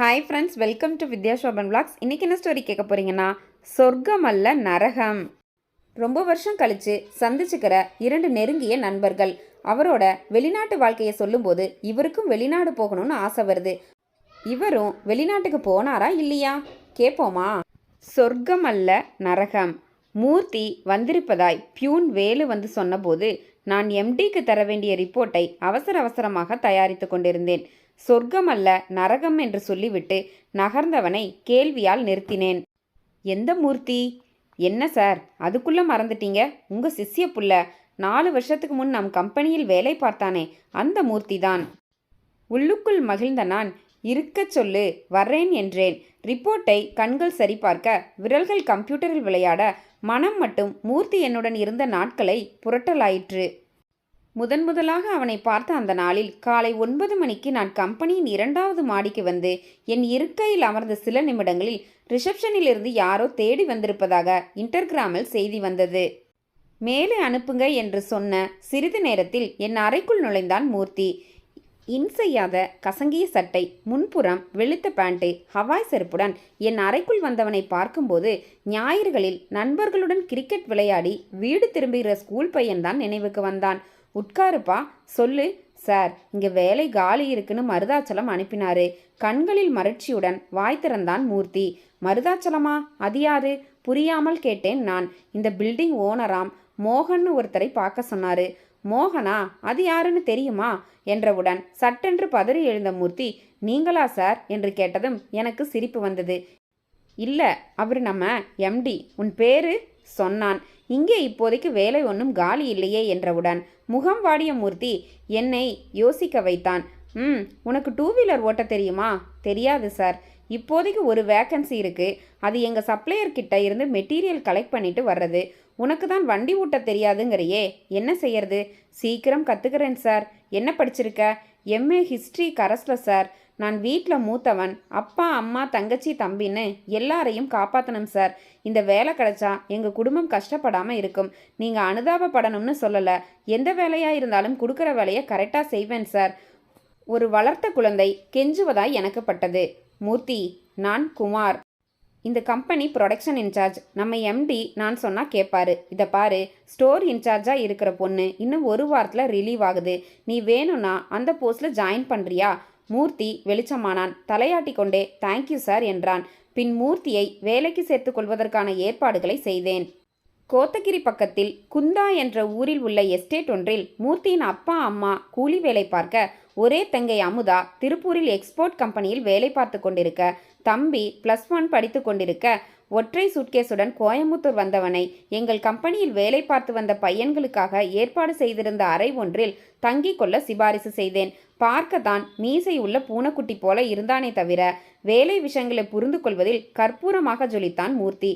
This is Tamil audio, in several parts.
Hi friends welcome to Vidya Shoban vlogs. இன்னைக்கு என்ன ஸ்டோரி கேட்க போறீங்கன்னா சொர்க்கம் அல்ல நரகம். ரொம்ப வருஷம் கழித்து சந்திச்சுக்கிற இரண்டு நெருங்கிய நண்பர்கள். அவரோட வெளிநாட்டு வாழ்க்கையை சொல்லும்போது இவருக்கும் வெளிநாடு போகணும்னு ஆசை வருது. இவரும் வெளிநாட்டுக்கு போனாரா இல்லையா? கேட்போமா சொர்க்கம் அல்ல நரகம். மூர்த்தி வந்திருப்பதாய் பியூன் வேலு வந்து சொன்னபோது நான் எம்டிக்கு தர வேண்டிய ரிப்போர்ட்டை அவசர அவசரமாக தயாரித்து கொண்டிருந்தேன். சொர்க்கம் அல்ல நரகம் என்று சொல்லிவிட்டு நகர்ந்தவனை கேள்வியால் நிறுத்தினேன். எந்த மூர்த்தி? என்ன சார்? அதுக்குள்ளே மறந்துட்டீங்க? உங்கள் சிஷ்ய புள்ள. நாலு வருஷத்துக்கு முன் நம் கம்பெனியில் வேலை பார்த்தானே அந்த மூர்த்தி தான் உள்ளுக்குள் மகிழ்ந்த நான் இருக்கச் சொல்லு வர்றேன் என்றேன். ரிப்போர்ட்டை கண்கள் சரிபார்க்க விரல்கள் கம்ப்யூட்டரில் விளையாட மனம் மட்டும் மூர்த்தி என்னுடன் இருந்த நாட்களை புரட்டலாயிற்று. முதன் முதலாக அவனை பார்த்த அந்த நாளில் காலை ஒன்பது மணிக்கு நான் கம்பெனியின் இரண்டாவது மாடிக்கு வந்து என் இருக்கையில் அமர்ந்த சில நிமிடங்களில் ரிசப்ஷனில் இருந்து யாரோ தேடி வந்திருப்பதாக இன்டர்கிராமில் செய்தி வந்தது. மேலே அனுப்புங்க என்று சொன்ன சிறிது நேரத்தில் என் அறைக்குள் நுழைந்தான் மூர்த்தி. இன் செய்யாத கசங்கிய சட்டை முன்புறம் வெளுத்த பேண்ட்டு ஹவாய் செருப்புடன் என் அறைக்குள் வந்தவனை பார்க்கும்போது ஞாயிறுகளில் நண்பர்களுடன் கிரிக்கெட் விளையாடி வீடு திரும்புகிற ஸ்கூல் பையன்தான் நினைவுக்கு வந்தான். உட்காருப்பா சொல்லு. சார் இங்கே வேலை காலி இருக்குன்னு மருதாச்சலம் அனுப்பினாரு. கண்களில் மறட்சியுடன் வாய் திறந்தான் மூர்த்தி. மருதாச்சலமா? அது யாரு? புரியாமல் கேட்டேன் நான். இந்த பில்டிங் ஓனராம் மோகன்னு ஒருத்தரை பார்க்க சொன்னாரு. மோகனா? அது யாருன்னு தெரியுமா? என்றவுடன் சட்டென்று பதறி எழுந்த மூர்த்தி நீங்களா சார்? என்று கேட்டதும் எனக்கு சிரிப்பு வந்தது. இல்லை அவர் நம்ம எம்டி உன் பேரு? சொன்னான். இங்கே இப்போதைக்கு வேலை ஒன்றும் காலி இல்லையே என்றவுடன் முகம் வாடிய மூர்த்தி என்னை யோசிக்க வைத்தான். ம் உனக்கு டூ வீலர் ஓட்ட தெரியுமா? தெரியாது சார் இப்போதைக்கு ஒரு வேக்கன்சி இருக்குது அது எங்கள் சப்ளையர் கிட்ட இருந்து மெட்டீரியல் கலெக்ட் பண்ணிட்டு வர்றது. உனக்கு தான் வண்டி ஓட்ட தெரியாதுங்கிறியே. என்ன செய்யறது? சீக்கிரம் கற்றுக்கிறேன் சார் என்ன படிச்சிருக்க? எம்ஏ ஹிஸ்ட்ரி கரஸில் சார் நான் வீட்டில் மூத்தவன் அப்பா அம்மா தங்கச்சி தம்பின்னு எல்லாரையும் காப்பாற்றணும் சார். இந்த வேலை கிடைச்சா எங்கள் குடும்பம் கஷ்டப்படாமல் இருக்கும். நீங்கள் அனுதாபப்படணும்னு சொல்லலை. எந்த வேலையாக இருந்தாலும் கொடுக்குற வேலையை கரெக்டாக செய்வேன் சார். ஒரு வளர்த்த குழந்தை கெஞ்சுவதாய் எனக்கு பட்டது. மூர்த்தி நான் குமார். இந்த கம்பெனி ப்ரொடக்ஷன் இன்சார்ஜ். நம்ம எம்டி நான் சொன்னால் கேட்பாரு இதை பாரு ஸ்டோர் இன்சார்ஜாக இருக்கிற பொண்ணு இன்னும் ஒரு வாரத்தில் ரிலீவ் ஆகுது. நீ வேணும்னா அந்த போஸ்ட்டில் ஜாயின் பண்ணுறியா மூர்த்தி வெளிச்சமானான். தலையாட்டி கொண்டே தேங்க்யூ சார் என்றான். பின் மூர்த்தியை வேலைக்கு சேர்த்து கொள்வதற்கான ஏற்பாடுகளை செய்தேன். கோத்தகிரி பக்கத்தில் குந்தா என்ற ஊரில் உள்ள எஸ்டேட் ஒன்றில் மூர்த்தியின் அப்பா அம்மா கூலி வேலை பார்க்க ஒரே தங்கை அமுதா திருப்பூரில் எக்ஸ்போர்ட் கம்பெனியில் வேலை பார்த்து கொண்டிருக்க தம்பி ப்ளஸ் ஒன் படித்து கொண்டிருக்க ஒற்றை சூட்கேஸுடன் கோயம்புத்தூர் வந்தவனை எங்கள் கம்பெனியில் வேலை பார்த்து வந்த பையன்களுக்காக ஏற்பாடு செய்திருந்த அறை ஒன்றில் தங்கிக் கொள்ள சிபாரிசு செய்தேன். பார்க்கத்தான் மீசை உள்ள பூனைக்குட்டி போல இருந்தானே தவிர வேலை விஷயங்களை புரிந்து கொள்வதில் கற்பூரமாக ஜொலித்தான் மூர்த்தி.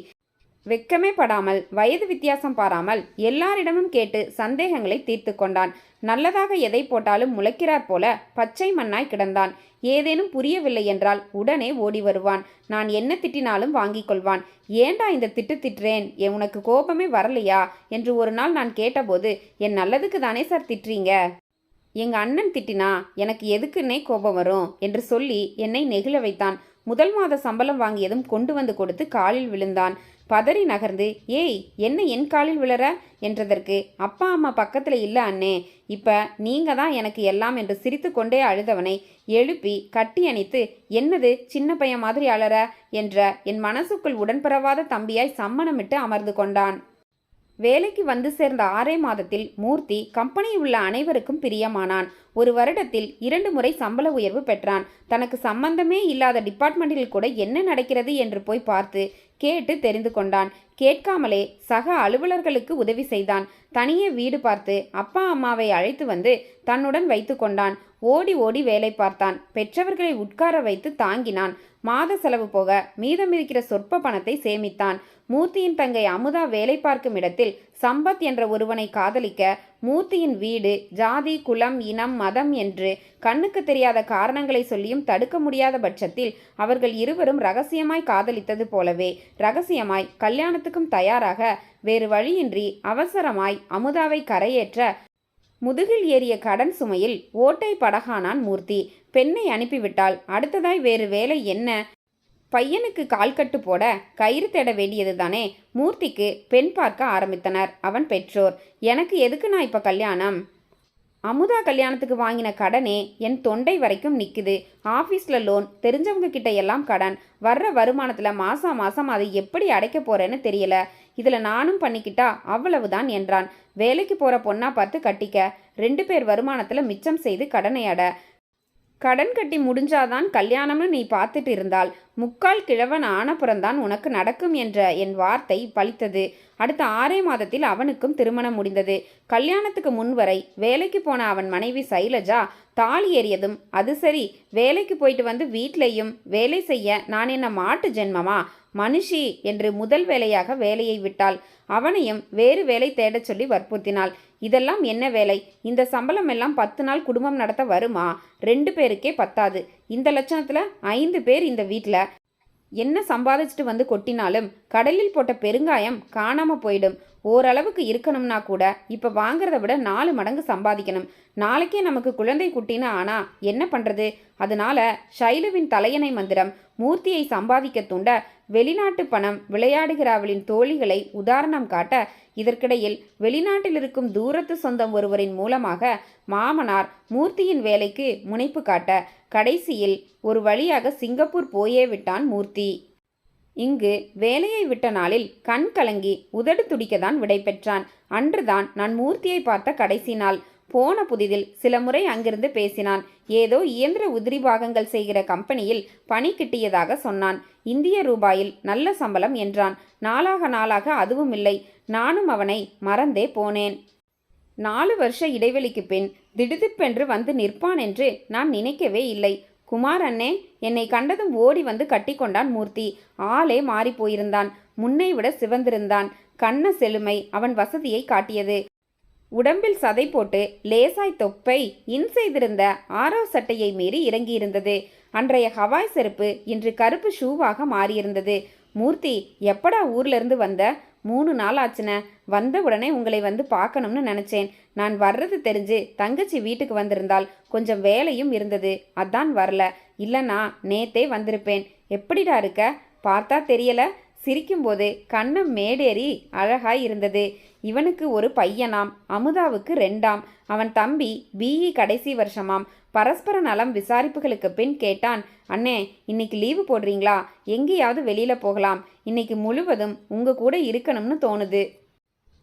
வெக்கமே படாமல் வயது வித்தியாசம் பாராமல் எல்லாரிடமும் கேட்டு சந்தேகங்களை தீர்த்து கொண்டான். நல்லதாக எதை போட்டாலும் முளைக்கிறார் போல பச்சை மண்ணாய் கிடந்தான். ஏதேனும் புரியவில்லை என்றால் உடனே ஓடி வருவான். நான் என்ன திட்டினாலும் வாங்கிக் கொள்வான். ஏண்டா இந்த திட்டு திட்டுறேன்? என் உனக்கு கோபமே வரலையா? என்று ஒரு நாள் நான் கேட்டபோது என் நல்லதுக்கு தானே சார் திட்டுறீங்க? எங்க அண்ணன் திட்டினா எனக்கு எதுக்குன்னே கோபம் வரும் என்று சொல்லி என்னை நெகிழ வைத்தான். முதல் மாத சம்பளம் வாங்கியதும் கொண்டு வந்து கொடுத்து காலில் விழுந்தான். பதறி நகர்ந்து ஏய் என்ன என் காலில் விழற? என்றதற்கு அப்பா அம்மா பக்கத்தில் இல்லை அண்ணே. இப்போ நீங்கள் தான் எனக்கு எல்லாம் என்று சிரித்து கொண்டே அழுதவனை எழுப்பி கட்டி அணித்து என்னது சின்ன பையன் மாதிரி அழற? என்ற என் மனசுக்குள் உடன்பிறவாத தம்பியாய் சம்மணமிட்டு அமர்ந்து கொண்டான். வேலைக்கு வந்து சேர்ந்த ஆறே மாதத்தில் மூர்த்தி கம்பெனியில் உள்ள அனைவருக்கும் பிரியமானான். ஒரு வருடத்தில் இரண்டு முறை சம்பள உயர்வு பெற்றான். தனக்கு சம்பந்தமே இல்லாத டிபார்ட்மெண்ட்டில் கூட என்ன நடக்கிறது என்று போய் பார்த்து கேட்டு தெரிந்து கொண்டான். கேட்காமலே சக அலுவலர்களுக்கு உதவி செய்தான். தனியே வீடு பார்த்து அப்பா அம்மாவை அழைத்து வந்து தன்னுடன் வைத்து கொண்டான். ஓடி ஓடி வேலை பார்த்தான். பெற்றவர்களை உட்கார வைத்து தாங்கினான். மாத செலவு போக மீதம் இருக்கிற சொற்ப பணத்தை சேமித்தான். மூர்த்தியின் தங்கை அமுதா வேலை பார்க்கும் இடத்தில் சம்பத் என்ற ஒருவனை காதலிக்க மூர்த்தியின் வீடு ஜாதி குலம் இனம் மதம் என்று கண்ணுக்கு தெரியாத காரணங்களை சொல்லியும் தடுக்க முடியாத பட்சத்தில் அவர்கள் இருவரும் ரகசியமாய் காதலித்தது போலவே ரகசியமாய் கல்யாணத்துக்கும் தயாராக வேறு வழியின்றி அவசரமாய் அமுதாவை கரையேற்ற முதுகில் ஏறிய கடன் சுமையில் ஓட்டை படகானான் மூர்த்தி. பெண்ணை அனுப்பிவிட்டால் அடுத்ததாய் வேறு வேலை என்ன? பையனுக்கு கால்கட்டு போட கயிறு தேட வேண்டியது தானே மூர்த்திக்கு பெண் பார்க்க ஆரம்பித்தனர். அவன் பெற்றோர். எனக்கு எதுக்கு நான் இப்போ கல்யாணம்? அமுதா கல்யாணத்துக்கு வாங்கின கடனே என் தொண்டை வரைக்கும் நிற்குது ஆஃபீஸில் லோன் தெரிஞ்சவங்க கிட்ட எல்லாம் கடன். வர்ற வருமானத்தில் மாதம் மாதம் அதை எப்படி அடைக்க போகிறேன்னு தெரியல. இதில் நானும் பண்ணிக்கிட்டா அவ்வளவுதான் என்றான். வேலைக்கு போகிற பொண்ணா பார்த்து கட்டிக்க. ரெண்டு பேர் வருமானத்தில் மிச்சம் செய்து கடனை அட. கடன் கட்டி முடிஞ்சாதான் கல்யாணம்னு நீ பார்த்துட்டு இருந்தால். முக்கால் கிழவன் ஆனப்புறம்தான் உனக்கு நடக்கும் என்ற என் வார்த்தை பழித்தது. அடுத்த ஆறே மாதத்தில் அவனுக்கும் திருமணம் முடிந்தது. கல்யாணத்துக்கு முன்வரை வேலைக்கு போன அவன் மனைவி சைலஜா தாலி ஏறியதும் அது சரி வேலைக்கு போயிட்டு வந்து வீட்லேயும் வேலை செய்ய நான் என்ன மாட்டு ஜென்மமா? மனுஷி என்று முதல் வேலையாக வேலையை விட்டாள். அவனையும் வேறு வேலை தேடச் சொல்லி வற்புறுத்தினாள். இதெல்லாம் என்ன வேலை? இந்த சம்பளம் எல்லாம் பத்து நாள் குடும்பம் நடத்த வருமா? ரெண்டு பேருக்கே பத்தாது. இந்த லட்சணத்தில் ஐந்து பேர் இந்த வீட்டில் என்ன சம்பாதிச்சுட்டு வந்து கொட்டினாலும் கடலில் போட்ட பெருங்காயம் காணாமல் போயிடும். ஓரளவுக்கு இருக்கணும்னா கூட இப்போ வாங்குறத விட நாலு மடங்கு சம்பாதிக்கணும். நாளைக்கே நமக்கு குழந்தை குட்டின்னு ஆனா என்ன பண்ணுறது அதனால ஷைலுவின் தலையணை மந்திரம் மூர்த்தியை சம்பாதிக்க தூண்ட வெளிநாட்டு பணம் விளையாடுகிற அவளின் தோழிகளை உதாரணம் காட்ட இதற்கிடையில் வெளிநாட்டில் இருக்கும் தூரத்து சொந்தம் ஒருவரின் மூலமாக மாமனார் மூர்த்தியின் வேலைக்கு முனைப்பு காட்ட கடைசியில் ஒரு வழியாக சிங்கப்பூர் போயே விட்டான் மூர்த்தி. இங்கு வேலையை விட்ட நாளில் கண் கலங்கி உதடு துடிக்கதான் விடை பெற்றான் அன்றுதான் நான் மூர்த்தியை பார்த்த கடைசி நாள். போன புதிதில் சில முறை அங்கிருந்து பேசினான். ஏதோ இயந்திர உதிரி பாகங்கள் செய்கிற கம்பெனியில் பணி கிட்டியதாக சொன்னான். இந்திய ரூபாயில் நல்ல சம்பளம் என்றான். நாளாக நாளாக அதுவும் இல்லை. நானும் அவனை மறந்தே போனேன். நாலு வருஷ இடைவெளிக்கு பின் திடுதிப்பென்று வந்து நிற்பான் என்று நான் நினைக்கவே இல்லை. குமார் அண்ணே என்னை கண்டதும் ஓடி வந்து கட்டிக்கொண்டான் மூர்த்தி. ஆளே மாறி போயிருந்தான். முன்னை விட சிவந்திருந்தான். கண்ண செழுமை அவன் வசதியை காட்டியது. உடம்பில் சதை போட்டு லேசாய் தொப்பை இன் செய்திருந்த ஆரோ சட்டையை மீறி இறங்கியிருந்தது. அன்றைய ஹவாய் செருப்பு இன்று கருப்பு ஷூவாக மாறியிருந்தது. மூர்த்தி எப்படா ஊர்லேருந்து வந்த? மூணு நாள் ஆச்சுன. வந்த உடனே உங்களை வந்து பார்க்கணும்னு நினச்சேன். நான் வர்றது தெரிஞ்சு தங்கச்சி வீட்டுக்கு வந்திருந்தால் கொஞ்சம் வேலையும் இருந்தது. அதான் வரல. இல்லைனா நேத்தே வந்திருப்பேன். எப்படிடா இருக்க? பார்த்தா தெரியல. சிரிக்கும்போது கண்ணம் மேடேறி அழகாய் இருந்தது. இவனுக்கு ஒரு பையனாம் அமுதாவுக்கு ரெண்டாம். அவன் தம்பி பிஇ கடைசி வருஷமாம். பரஸ்பர நலம் விசாரிப்புகளுக்கு பின் கேட்டான் அண்ணே இன்னைக்கு லீவு போடுறீங்களா? எங்கேயாவது வெளியில போகலாம். இன்னைக்கு முழுவதும் உங்க கூட இருக்கணும்னு தோணுது.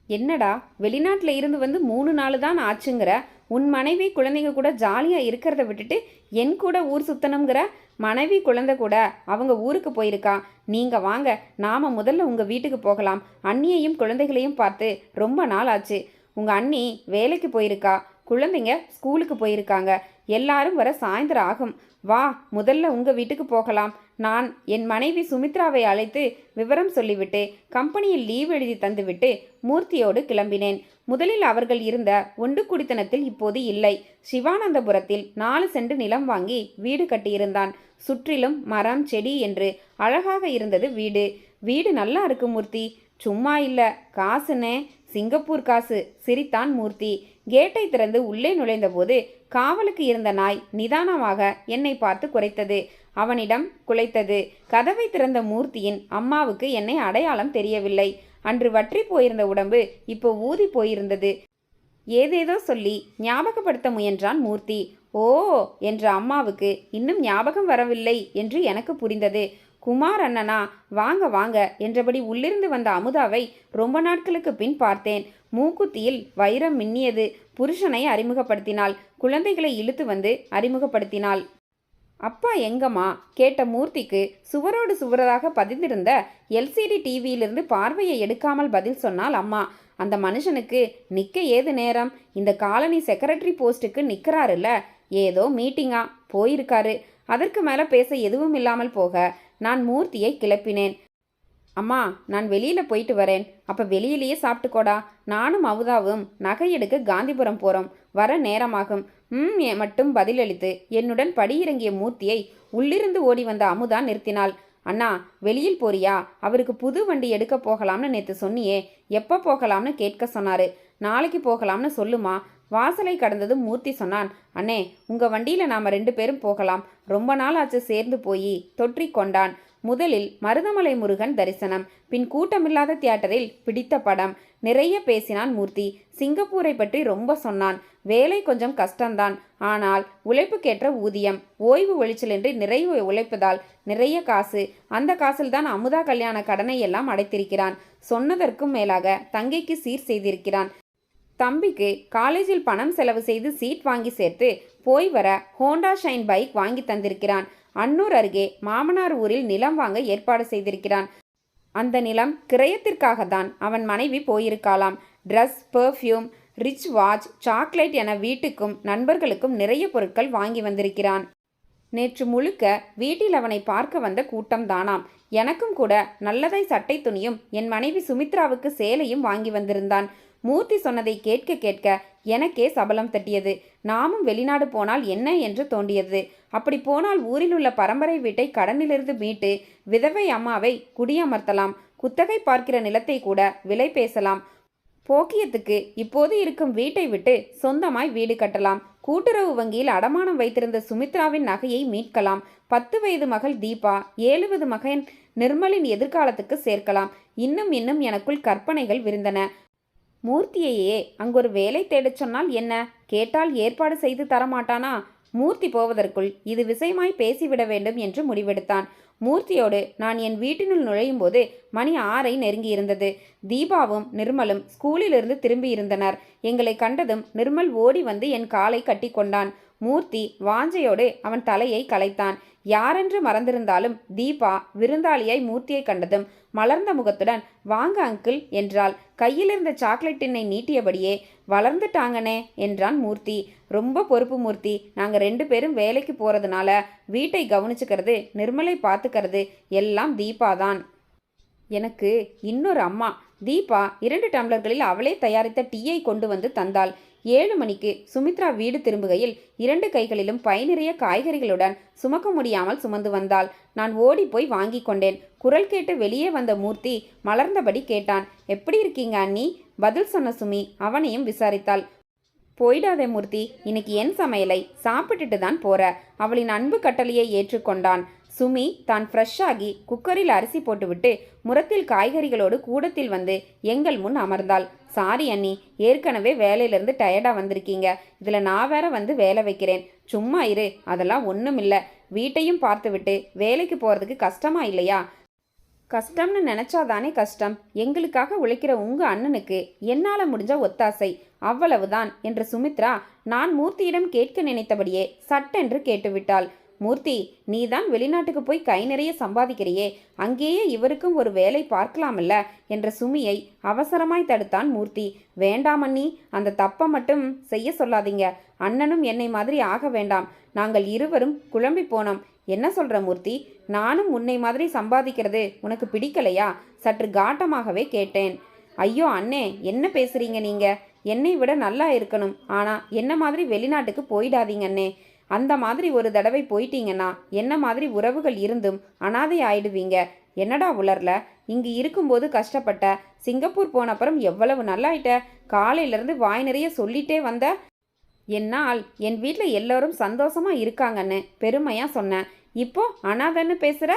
என்னடா வெளிநாட்டில் இருந்து வந்து மூணு நாள் தான் ஆச்சுங்கிற? உன் மனைவி குழந்தைங்க கூட ஜாலியாக இருக்கிறத விட்டுட்டு என் கூட ஊர் சுத்தணுங்கிற மனைவி குழந்தை கூட அவங்க ஊருக்கு போயிருக்கா. நீங்கள் வாங்க நாம் முதல்ல உங்கள் வீட்டுக்கு போகலாம். அண்ணியையும் குழந்தைகளையும் பார்த்து ரொம்ப நாள் ஆச்சு. உங்கள் அண்ணி வேலைக்கு போயிருக்கா. குழந்தைங்க ஸ்கூலுக்கு போயிருக்காங்க. எல்லாரும் வர சாயந்தரம் ஆகும். வா முதல்ல உங்கள் வீட்டுக்கு போகலாம். நான் என் மனைவி சுமித்ராவை அழைத்து விவரம் சொல்லிவிட்டு கம்பெனியில் லீவ் எழுதி தந்துவிட்டு மூர்த்தியோடு கிளம்பினேன். முதலில் அவர்கள் இருந்த ஒண்டு குடித்தனத்தில் இப்போது இல்லை. சிவானந்தபுரத்தில் நாலு சென்று நிலம் வாங்கி வீடு கட்டியிருந்தான். சுற்றிலும் மரம் செடி என்று அழகாக இருந்தது வீடு. வீடு நல்லா இருக்கு மூர்த்தி. சும்மா இல்லை. காசுனே. சிங்கப்பூர் காசு. சிரித்தான் மூர்த்தி. கேட்டை திறந்து உள்ளே நுழைந்தபோது காவலுக்கு இருந்த நாய் நிதானமாக என்னை பார்த்து குறைத்தது. அவனிடம் குலைத்தது. கதவை திறந்த மூர்த்தியின் அம்மாவுக்கு என்னை அடையாளம் தெரியவில்லை. அன்று வற்றி போயிருந்த உடம்பு இப்போ ஊதி போயிருந்தது. ஏதேதோ சொல்லி ஞாபகப்படுத்த முயன்றான் மூர்த்தி. ஓ என்ற அம்மாவுக்கு இன்னும் ஞாபகம் வரவில்லை என்று எனக்கு புரிந்தது. குமார் அண்ணனா வாங்க வாங்க என்றபடி உள்ளிருந்து வந்த அமுதாவை ரொம்ப நாட்களுக்கு பின் பார்த்தேன். மூக்குத்தியில் வைரம் மின்னியது. புருஷனை அறிமுகப்படுத்தினாள். குழந்தைகளை இழுத்து வந்து அறிமுகப்படுத்தினாள். அப்பா எங்கம்மா? கேட்ட மூர்த்திக்கு சுவரோடு சுவராக பதிந்திருந்த எல்சிடி டிவியிலிருந்து பார்வையை எடுக்காமல் பதில் சொன்னால் அம்மா அந்த மனுஷனுக்கு நிற்க ஏது நேரம்? இந்த காலனி செக்ரட்டரி போஸ்ட்டுக்கு நிற்கிறாருல்ல ஏதோ மீட்டிங்கா? போயிருக்காரு. அதற்கு மேலே பேச எதுவும் இல்லாமல் போக நான் மூர்த்தியை கிளப்பினேன். அம்மா நான் வெளியில் போயிட்டு வரேன். அப்போ வெளியிலேயே சாப்பிட்டுக்கோடா. நானும் அமுதாவும் நகை எடுக்க காந்திபுரம் போகிறோம் வர நேரமாகும். ம் மட்டும் பதிலளித்து என்னுடன் படியிறங்கிய மூர்த்தியை உள்ளிருந்து ஓடி வந்த அமுதா நிறுத்தினாள். அண்ணா வெளியில் போறியா? அவருக்கு புது வண்டி எடுக்க போகலாம்னு நேற்று சொன்னியே எப்போ போகலாம்னு கேட்க சொன்னாரு. நாளைக்கு போகலாம்னு சொல்லுமா? வாசலை கடந்ததும் மூர்த்தி சொன்னான் அண்ணே உங்கள் வண்டியில் நாம் ரெண்டு பேரும் போகலாம். ரொம்ப நாள் ஆச்சு சேர்ந்து போய் தொற்றி கொண்டான். முதலில் மருதமலை முருகன் தரிசனம் பின் கூட்டமில்லாத தியேட்டரில் பிடித்த படம். நிறைய பேசினான் மூர்த்தி. சிங்கப்பூரை பற்றி ரொம்ப சொன்னான். வேலை கொஞ்சம் கஷ்டம்தான். ஆனால் உழைப்புக்கேற்ற ஊதியம். ஓய்வு ஒழிச்சலின்றி நிறைய உழைப்பதால் நிறைய காசு. அந்த காசில்தான் அமுதா கல்யாண கடனை எல்லாம் அடைத்திருக்கிறான். சொன்னதற்கும் மேலாக தங்கைக்கு சீர் செய்திருக்கிறான். தம்பிக்கு காலேஜில் பணம் செலவு செய்து சீட் வாங்கி சேர்த்து போய் வர ஹோண்டா ஷைன் பைக் வாங்கி தந்திருக்கிறான். அன்னூர் அருகே மாமனார் ஊரில் நிலம் வாங்க ஏற்பாடு செய்திருக்கிறான். அந்த நிலம் கிரயத்திற்காக தான் அவன் மனைவி போயிருக்கலாம் dress perfume rich watch chocolate என வீட்டுக்கும் நண்பர்களுக்கும் நிறைய பொருட்கள் வாங்கி வந்திருக்கிறான். நேற்று முழுக்க வீட்டில் அவனை பார்க்க வந்த கூட்டம் தானாம். எனக்கும் கூட நல்லதை சட்டை துணியும் என் மனைவி சுமித்ராவுக்கு சேலையும் வாங்கி வந்திருந்தான். மூர்த்தி சொன்னதை கேட்க கேட்க எனக்கே சபலம் தட்டியது. நாமும் வெளிநாடு போனால் என்ன என்று தோண்டியது. அப்படி போனால் ஊரில் உள்ள பரம்பரை வீட்டை கடனிலிருந்து மீட்டு விதவை அம்மாவை குடியமர்த்தலாம். குத்தகை பார்க்கிற நிலத்தை கூட விலை பேசலாம். போக்கியத்துக்கு இப்போது இருக்கும் வீட்டை விட்டு சொந்தமாய் வீடு கட்டலாம். கூட்டுறவு வங்கியில் அடமானம் வைத்திருந்த சுமித்ராவின் நகையை மீட்கலாம். பத்து வயது மகள் தீபா ஏழுவது மகன் நிர்மலின் எதிர்காலத்துக்கு சேர்க்கலாம். இன்னும் இன்னும் எனக்குள் கற்பனைகள் விருந்தன. மூர்த்தியையே அங்கொரு வேலை தேடச் சொன்னால் என்ன? கேட்டால் ஏற்பாடு செய்து தரமாட்டானா? மூர்த்தி போவதற்குள் இது விஷயமாய் பேசிவிட வேண்டும் என்று முடிவெடுத்தான். மூர்த்தியோடு நான் என் வீட்டினுள் நுழையும் போது மணி ஆறை நெருங்கியிருந்தது. தீபாவும் நிர்மலும் ஸ்கூலிலிருந்து திரும்பியிருந்தனர். எங்களை கண்டதும் நிர்மல் ஓடி வந்து என் காலை கட்டி கொண்டான். மூர்த்தி வாஞ்சையோடு அவன் தலையை கலைத்தான். யாரென்று மறந்திருந்தாலும் தீபா விருந்தாளியாய் மூர்த்தியை கண்டதும் மலர்ந்த முகத்துடன் வாங்க அங்கிள் என்றாள். கையில் இருந்த சாக்லேட் டின்னை நீட்டியபடியே வளர்ந்துட்டாங்கனே என்றான் மூர்த்தி. ரொம்ப பொறுப்பு மூர்த்தி. நாங்கள் ரெண்டு பேரும் வேலைக்கு போகிறதுனால வீட்டை கவனிச்சுக்கிறது நிர்மலை பார்த்துக்கிறது எல்லாம் தீபா தான். எனக்கு இன்னொரு அம்மா. தீபா இரண்டு டம்ளர்களில் அவளே தயாரித்த டீயை கொண்டு வந்து தந்தாள். ஏழு மணிக்கு சுமித்ரா வீடு திரும்புகையில் இரண்டு கைகளிலும் பை நிறைய காய்கறிகளுடன் சுமக்க முடியாமல் சுமந்து வந்தாள். நான் ஓடி போய் வாங்கி கொண்டேன். குரல் கேட்டு வெளியே வந்த மூர்த்தி மலர்ந்தபடி கேட்டான். எப்படி இருக்கீங்க அண்ணி? பதில் சொன்ன சுமி. அவனையும் விசாரித்தாள். போயிடாதே மூர்த்தி. இன்னைக்கு என் சமையலை சாப்பிட்டுட்டு தான் போற. அவளின் அன்பு கட்டளையை ஏற்றுக்கொண்டான். சுமி தான் ஃப்ரெஷ்ஷாகி குக்கரில் அரிசி போட்டுவிட்டு முரத்தில் காய்கறிகளோடு கூடத்தில் வந்து எங்கள் முன் அமர்ந்தாள். சாரி அண்ணி ஏற்கனவே வேலையிலேருந்து டயர்டாக வந்திருக்கீங்க. இதில் நான் வேற வந்து வேலை வைக்கிறேன். சும்மா இரு அதெல்லாம் ஒன்றும் இல்லை வீட்டையும் பார்த்துவிட்டு வேலைக்கு போகிறதுக்கு கஷ்டமா இல்லையா? கஷ்டம்னு நினச்சாதானே கஷ்டம். எங்களுக்காக உழைக்கிற உங்கள் அண்ணனுக்கு என்னால் முடிஞ்ச ஒத்தாசை. அவ்வளவுதான் என்று சுமித்ரா நான் மூர்த்தியிடம் கேட்க நினைத்தபடியே சட்டென்று கேட்டுவிட்டாள். மூர்த்தி நீதான் வெளிநாட்டுக்கு போய் கை நிறைய சம்பாதிக்கிறியே. அங்கேயே இவருக்கும் ஒரு வேலை பார்க்கலாமல்ல என்ற சுமியை அவசரமாய் தடுத்தான் மூர்த்தி. வேண்டாம் அண்ணி அந்த தப்பை மட்டும் செய்ய சொல்லாதீங்க. அண்ணனும் என்னை மாதிரி ஆக வேண்டாம். நாங்கள் இருவரும் குழம்பி போனோம். என்ன சொல்ற மூர்த்தி? நானும் உன்னை மாதிரி சம்பாதிக்கிறது உனக்கு பிடிக்கலையா? சற்று காட்டமாகவே கேட்டேன். ஐயோ அண்ணே என்ன பேசுறீங்க நீங்க? என்னை விட நல்லா இருக்கணும். ஆனா என்ன மாதிரி வெளிநாட்டுக்கு போயிடாதீங்க அண்ணே. அந்த மாதிரி ஒரு தடவை போயிட்டீங்கன்னா என்ன மாதிரி உறவுகள் இருந்தும் அனாதை ஆயிடுவீங்க? என்னடா உலர்ல இங்கு இருக்கும்போது கஷ்டப்பட்ட சிங்கப்பூர் போனப்புறம் எவ்வளவு நல்லாயிட்ட? காலையிலேருந்து வாய் நிறைய சொல்லிட்டே வந்த? என்னால் என் வீட்டில் எல்லோரும் சந்தோஷமாக இருக்காங்கன்னு பெருமையாக சொன்னேன். இப்போ அனாதைன்னு பேசுகிற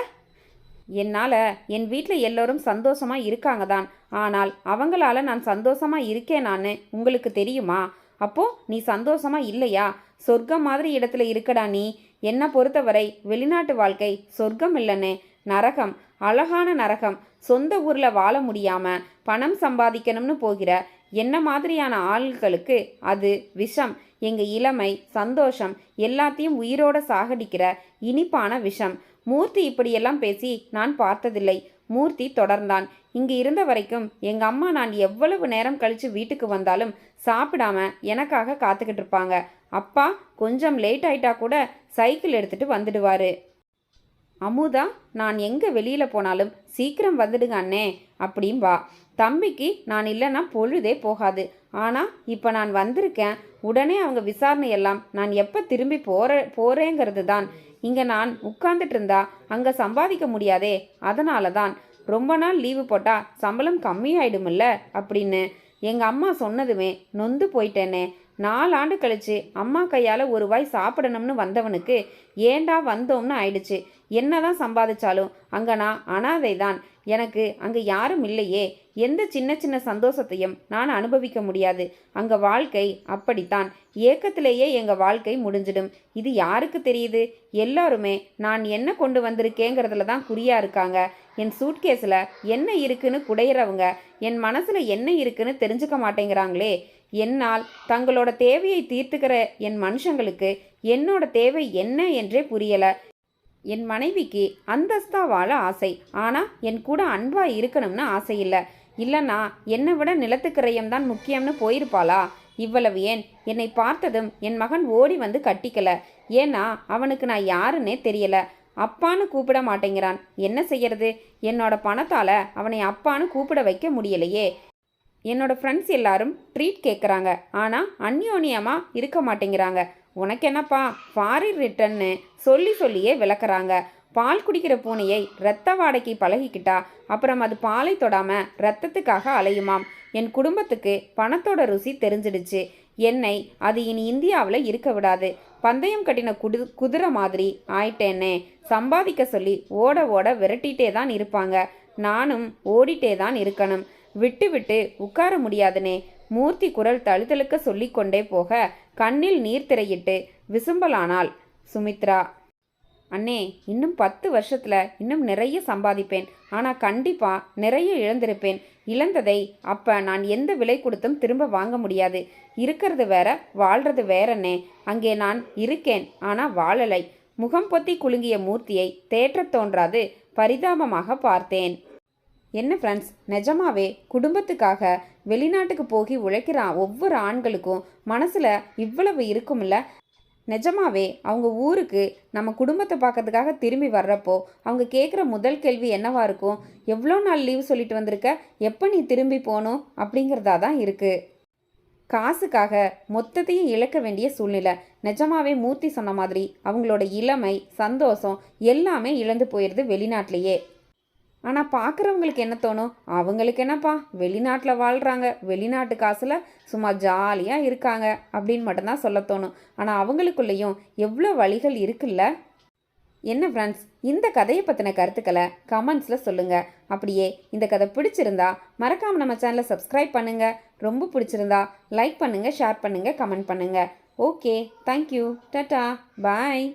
என்னால் என் வீட்டில் எல்லோரும் சந்தோஷமாக இருக்காங்க தான். ஆனால் அவங்களால நான் சந்தோஷமாக இருக்கேனான்னு நான் உங்களுக்கு தெரியுமா? அப்போ நீ சந்தோஷமா இல்லையா? சொர்க்கம் மாதிரி இடத்துல இருக்கடா நீ. என்னை பொறுத்தவரை வெளிநாட்டு வாழ்க்கை சொர்க்கம் இல்லைன்னு. நரகம் அழகான நரகம். சொந்த ஊரில் வாழ முடியாம பணம் சம்பாதிக்கணும்னு போகிற என்ன மாதிரியான ஆள்களுக்கு அது? விஷம் எங்க இளமை சந்தோஷம் எல்லாத்தையும் உயிரோட சாகடிக்கிற இனிப்பான விஷம். மூர்த்தி இப்படியெல்லாம் பேசி நான் பார்த்ததில்லை. மூர்த்தி தொடர்ந்தான். இங்கு இருந்த வரைக்கும் எங்கள் அம்மா நான் எவ்வளவு நேரம் கழித்து வீட்டுக்கு வந்தாலும் சாப்பிடாம எனக்காக காத்துக்கிட்டு இருப்பாங்க. அப்பா கொஞ்சம் லேட் ஆயிட்டா கூட சைக்கிள் எடுத்துட்டு வந்துடுவாரு. அமுதா நான் எங்கே வெளியில் போனாலும் சீக்கிரம் வந்துடுங்க அண்ணே அப்படிம்பா தம்பிக்கு நான் இல்லைன்னா பொழுதே போகாது. ஆனால் இப்போ நான் வந்திருக்கேன். உடனே அவங்க விசாரணை எல்லாம் நான் எப்போ திரும்பி போகிற போகிறேங்கிறது தான் இங்கே நான் உட்கார்ந்துட்டு இருந்தா அங்கே சம்பாதிக்க முடியாதே அதனால தான் ரொம்ப நாள் லீவு போட்டால் சம்பளம் கம்மியாயிடுமில்ல அப்படின்னு எங்கள் அம்மா சொன்னதுமே நொந்து போயிட்டேனே. நாலாண்டு கழிச்சு அம்மா கையால் ஒரு வாய் சாப்பிடணும்னு வந்தவனுக்கு ஏண்டா வந்தோம்னு ஆயிடுச்சு. என்னதான் சம்பாதிச்சாலும் அங்கே நான் அனாதை தான் எனக்கு அங்கே யாரும் இல்லையே. எந்த சின்ன சின்ன சந்தோஷத்தையும் நான் அனுபவிக்க முடியாது. அங்கே வாழ்க்கை அப்படித்தான். ஏக்கத்திலேயே எங்கள் வாழ்க்கை முடிஞ்சிடும். இது யாருக்கு தெரியுது? எல்லாருமே நான் என்ன கொண்டு வந்திருக்கேங்கிறதுல தான் குறியா இருக்காங்க. என் சூட்கேஸில் என்ன இருக்குன்னு குடையிறவங்க என் மனசில் என்ன இருக்குன்னு தெரிஞ்சுக்க மாட்டேங்கிறாங்களே. என்னால் தங்களோட தேவையை தீர்த்துக்கிற என் மனுஷங்களுக்கு என்னோட தேவை என்ன என்றே புரியலை. என் மனைவிக்கு அந்தஸ்தா வாழ ஆசை. ஆனால் என் கூட அன்பாக இருக்கணும்னு ஆசை இல்லை. இல்லைன்னா என்னை விட நிலத்துக்கிரயம் தான் முக்கியம்னு போயிருப்பாளா? இவ்வளவு ஏன்? என்னை பார்த்ததும் என் மகன் ஓடி வந்து கட்டிக்கல. ஏன்னா அவனுக்கு நான் யாருன்னே தெரியல. அப்பான்னு கூப்பிட மாட்டேங்கிறான். என்ன செய்யறது? என்னோட பணத்தால் அவனை அப்பான்னு கூப்பிட வைக்க முடியலையே. என்னோட ஃப்ரெண்ட்ஸ் எல்லாரும் ட்ரீட் கேட்குறாங்க ஆனால் அந்யோன்யமாக இருக்க மாட்டேங்கிறாங்க. உனக்கு என்னப்பா ஃபாரின் ரிட்டர்ன்னு சொல்லி சொல்லியே விளக்குறாங்க. பால் குடிக்கிற பூனையை இரத்த வாடைக்கு பழகிக்கிட்டா அப்புறம் அது பாலை தொடாம ரத்தத்துக்காக அலையுமாம். என் குடும்பத்துக்கு பணத்தோட ருசி தெரிஞ்சிடுச்சு. என்னை அது இனி இந்தியாவில் இருக்க விடாது. பந்தயம் கட்டின குடு குதிரை மாதிரி ஆயிட்டேனே. சம்பாதிக்க சொல்லி ஓட ஓட விரட்டிட்டே தான் இருப்பாங்க. நானும் ஓடிட்டே தான் இருக்கணும். விட்டு விட்டு உட்கார முடியாதுனே. மூர்த்தி குரல் தழுதழுக்க சொல்லிக்கொண்டே போக கண்ணில் நீர் திரையிட்டு விசும்பலானாள். சுமித்ரா அண்ணே இன்னும் பத்து வருஷத்துல இன்னும் நிறைய சம்பாதிப்பேன். ஆனால் கண்டிப்பா நிறைய இழந்திருப்பேன். இழந்ததை அப்ப நான் எந்த விலை கொடுத்தும் திரும்ப வாங்க முடியாது. இருக்கிறது வேற வாழ்றது வேறண்ணே. அங்கே நான் இருக்கேன் ஆனா வாழலை. முகம் பொத்தி குலுங்கிய மூர்த்தியை தேற்றத் தோன்றாது பரிதாபமாக பார்த்தேன். என்ன ஃப்ரெண்ட்ஸ் நிஜமாவே குடும்பத்துக்காக வெளிநாட்டுக்கு போகி உழைக்கிற ஒவ்வொரு ஆண்களுக்கும் மனசில் இவ்வளவு இருக்கும்ல? நிஜமாவே அவங்க ஊருக்கு நம்ம குடும்பத்தை பார்க்கறதுக்காக திரும்பி வர்றப்போ அவங்க கேட்குற முதல் கேள்வி என்னவா இருக்கும்? எவ்வளோ நாள் லீவ் சொல்லிட்டு வந்திருக்க? எப்போ நீ திரும்பி போகணும்? அப்படிங்கிறதா தான் இருக்குது காசுக்காக மொத்தத்தையும் இழக்க வேண்டிய சூழ்நிலை. நிஜமாவே மூர்த்தி சொன்ன மாதிரி அவங்களோட இளமை சந்தோஷம் எல்லாமே இழந்து போயிடுது வெளிநாட்டிலேயே. ஆனால் பார்க்குறவங்களுக்கு என்ன தோணும்? அவங்களுக்கு என்னப்பா? வெளிநாட்டில் வாழ்கிறாங்க வெளிநாட்டு காசில் சும்மா ஜாலியாக இருக்காங்க அப்படின்னு மட்டும்தான் சொல்ல தோணும். ஆனால் அவங்களுக்குள்ளேயும் எவ்வளோ வழிகள் இருக்குல்ல? என்ன ஃப்ரெண்ட்ஸ் இந்த கதையை பற்றின கருத்துக்களை கமெண்ட்ஸில் சொல்லுங்கள் அப்படியே இந்த கதை பிடிச்சிருந்தா மறக்காமல் நம்ம சேனலை சப்ஸ்கிரைப் பண்ணுங்கள் ரொம்ப பிடிச்சிருந்தா லைக் பண்ணுங்கள் ஷேர் பண்ணுங்கள் கமெண்ட் பண்ணுங்கள் ஓகே தேங்க்யூ டாட்டா பாய்